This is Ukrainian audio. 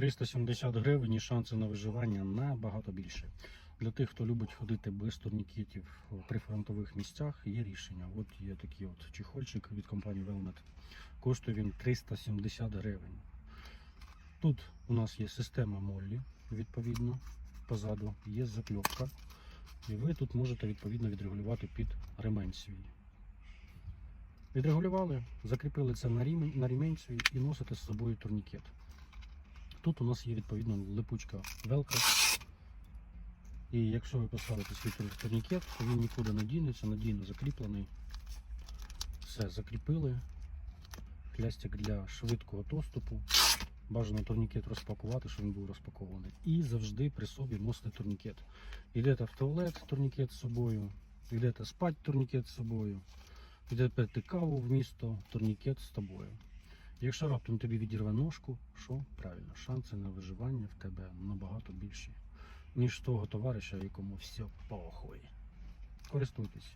370 гривень і шанси на виживання набагато більше. Для тих, хто любить ходити без турнікетів в прифронтових місцях, є рішення. От є такий от чехольчик від компанії Velnet. Коштує він 370 гривень. Тут у нас є система Моллі, відповідно, позаду є закльопка. І ви тут можете відповідно відрегулювати під ремень свій. Відрегулювали, закріпили це на рівень, на рівень свій і носите з собою турнікет. Тут у нас є відповідно липучка велка. І якщо ви поставите свій турнікет, то він нікуди не дінеться, надійно закріплений. Все, закріпили. Плястик для швидкого доступу. Бажано турнікет розпакувати, щоб він був розпакований. І завжди при собі носите турнікет. Йдете в туалет, турнікет з собою, йдете спати, турнікет з собою, йдете пити каву в місто, турнікет з тобою. Якщо раптом тобі відірве ножку, що правильно, шанси на виживання в тебе набагато більші, ніж того товариша, якому все похуй. Користуйтесь.